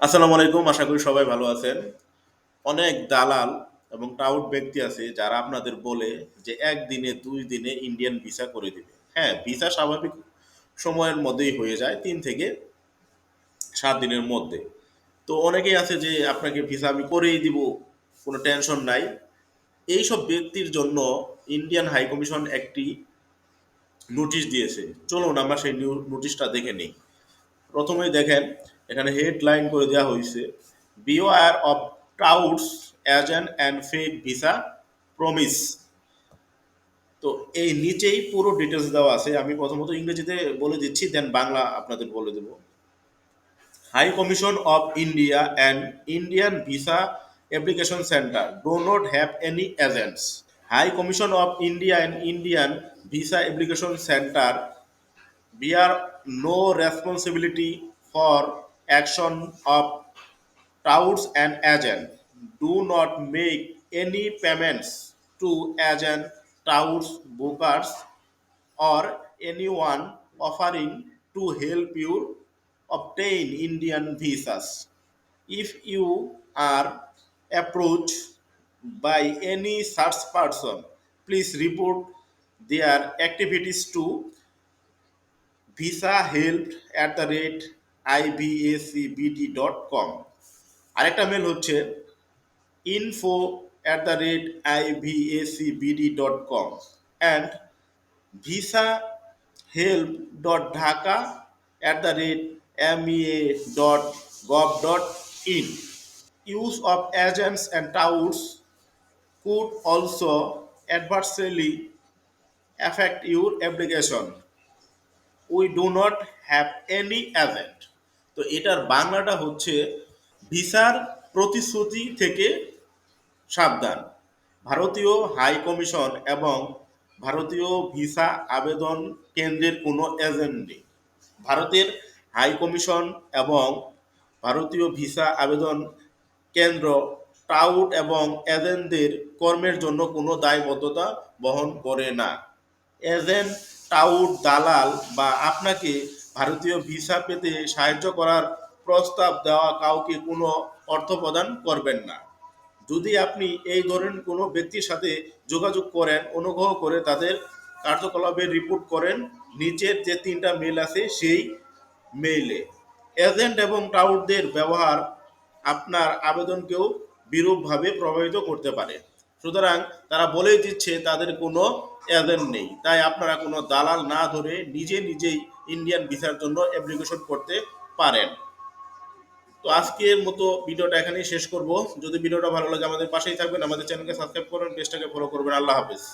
আসসালামু আলাইকুম, আশা করি সবাই ভালো আছেন। অনেক দালাল এবং টাউট ব্যক্তি আছে যারা আপনাদের বলে যে একদিনে, দুই দিনে ইন্ডিয়ান ভিসা করে দিবে। হ্যাঁ ভিসা স্বাভাবিক সময়ের মধ্যেই হয়ে যায়, তিন থেকে সাত দিনের মধ্যে। তো অনেকেই আছে যে আপনাকে ভিসা আমি করেই দিব, কোনো টেনশন নাই। এইসব ব্যক্তির জন্য ইন্ডিয়ান হাই কমিশন একটি নোটিশ দিয়েছে। চলুন আমরা সেই নোটিশটা দেখে নিই। প্রথমেই দেখেন এখানে হেডলাইন করে দেওয়া হয়েছে beware of touts agent and fake visa promise তো এই নিচেই পুরো ডিটেলস দেওয়া আছে, আমি প্রথমত ইংরেজিতে বলে দিচ্ছি দেন বাংলা আপনাদের বলে দেব। High commission of India and Indian visa application centre do not have any agents high commission of India and Indian visa application centre bear no responsibility for action of touts and agent. Do not make any payments to agent, touts, bookers, or anyone offering to help you obtain Indian visas. If you are approached by any such person, please report their activities to visa help at the rate IVACBD dot com আরেকটা mail হচ্ছে info at the rate IVACBD dot com and visa help dot Dhaka at the rate MEA dot gov dot in use of agents and touts could also adversely affect your application. We do not have any agent তো এটার বাংলাটা হচ্ছে ভিসার প্রতিশ্রুতি থেকে সাবধান। ভারতীয় high commission এবং ভারতীয় ভিসা আবেদন কেন্দ্রের কোনো এজেন্ট নেই। ভারতের হাই কমিশন এবং ভারতীয় ভিসা আবেদন কেন্দ্র টাউট এবং এজেন্টদের কর্মের জন্য কোনো দায়বদ্ধতা বহন করে না। এজেন্ট, টাউট, দালাল বা আপনাকে ভারতীয় ভিসা পেতে সাহায্য করার প্রস্তাব দেওয়া কাউকে কোনো অর্থ প্রদান করবেন না। যদি আপনি এই ধরনের কোনো ব্যক্তির সাথে যোগাযোগ করেন, অনুগ্রহ করে তাদের কার্যকলাপের রিপোর্ট করেন। নিচের যে তিনটা মেল আছে, সেই মেইলে। এজেন্ট এবং টাউটদের ব্যবহার আপনার আবেদনকেও বিরূপভাবে প্রভাবিত করতে পারে। সুতরাং তারা বলে দিচ্ছে, তাদের কোনো এজেন্ট নেই। তাই আপনারা কোনো দালাল না ধরে নিজে নিজেই ইন্ডিয়ান ভিসার জন্য অ্যাপ্লিকেশন করতে পারেন। তো আজকের মতো ভিডিওটা এখানেই শেষ করব। যদি ভিডিওটা ভালো লাগে আমাদের পাশেই থাকবেন, আমাদের চ্যানেলকে সাবস্ক্রাইব করবেন, পেজটাকে ফলো করবেন। আল্লাহ হাফিজ।